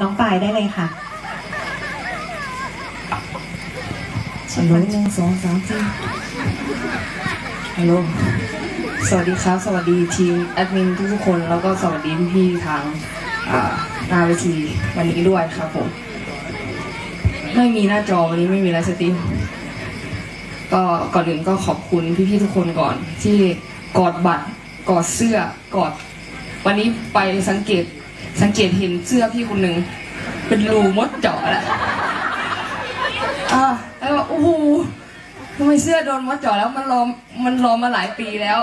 น้องปลายได้เลยค่ะฮัลโหลหนึ่งสองสามสี่ฮัลโหลสวัสดีครับ สวัสดีทีมแอดมินทุกๆคน แล้วก็สวัสดีพี่ๆทางหน้าเวทีวันนี้ด้วยครับผม ไม่มีหน้าจอวันนี้ไม่มีไลฟ์สตรีมก็ก่อนอื่นก็ขอบคุณพี่ๆทุกคนก่อน ที่กอดบัตรกอดเสื้อกอด วันนี้ไปสังเกต สังเกตเห็นเสื้อพี่คนหนึ่งเป็นรูมดเจาะแหละอ่าแล้วก็โอ้โหทำไมเสื้อโดนมดเจ่อแล้วมันรอมันรอมาหลายปีแล้ว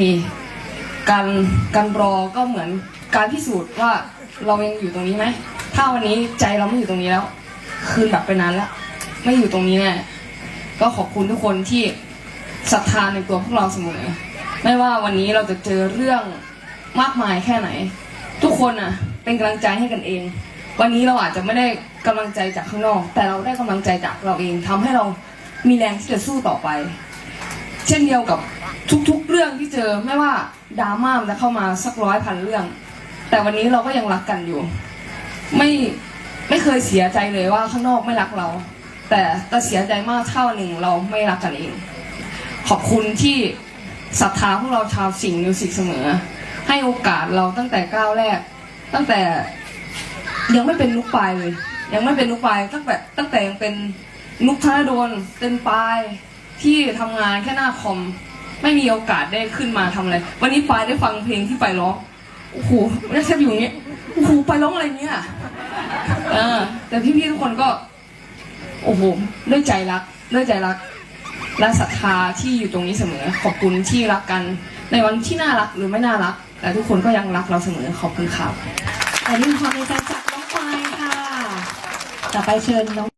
นี่ การการรอก็เหมือนการพิสูจน์ว่าเรายังอยู่ตรงนี้ไหมถ้าวันนี้ใจเราไม่อยู่ตรงนี้แล้ว คืนแบบไปนานแล้วไม่อยู่ตรงนี้แน่ก็ขอบคุณทุกคนที่ศรัทธาในตัวพวกเราเสมอ ไม่ว่าวันนี้เราจะเจอเรื่องมากมายแค่ไหน ทุกคนน่ะ เป็นกำลังใจให้กันเอง วันนี้เราอาจจะไม่ได้กำลังใจจากข้างนอก แต่เราได้กำลังใจจากเราเองทำให้เรามีแรงที่จะสู้ต่อไป เช่นเดียวกับทุกๆเรื่องที่เจอไม่ว่าดราม่ามันจะเข้ามาสักร้อยพันเรื่อง แต่วันนี้เราก็ยังรักกันอยู่ ไม่ไม่เคยเสียใจเลยว่าข้างนอกไม่รักเรา แต่แต่เสียใจมากเท่าหนึ่งเราไม่รักกันเอง ขอบคุณที่ศรัทธาพวกเราชาวสิงห์มิวสิกเสมอ ให้โอกาสเราตั้งแต่ก้าวแรก ตั้งแต่ยังไม่เป็นนุกปลายเลย ยังไม่เป็นนุกปลายตั้งแต่ตั้งแต่ยังเป็นนุกธนดลเป็นปลายที่ทำงานแค่หน้าคอมไม่มีโอกาสได้ขึ้นมาทำอะไร วันนี้ปลายได้ฟังเพลงที่ปลายร้องโอ้โหไม่แค่อยู่อย่างเงี้ยโอ้โหปลายร้องอะไรเนี่ยเออแต่พี่ๆทุกคนก็ โอ้โหด้วยใจรักด้วยใจรัก และศรัทธาที่อยู่ตรงนี้เสมอ ขอบคุณที่รักกัน ในวันที่น่ารักหรือไม่น่ารัก แต่ทุกคนก็ยังรักเราเสมอขอบคุณครับแต่นี่ความในใจจากน้องปายค่ะ ต่อไปเชิญน้อง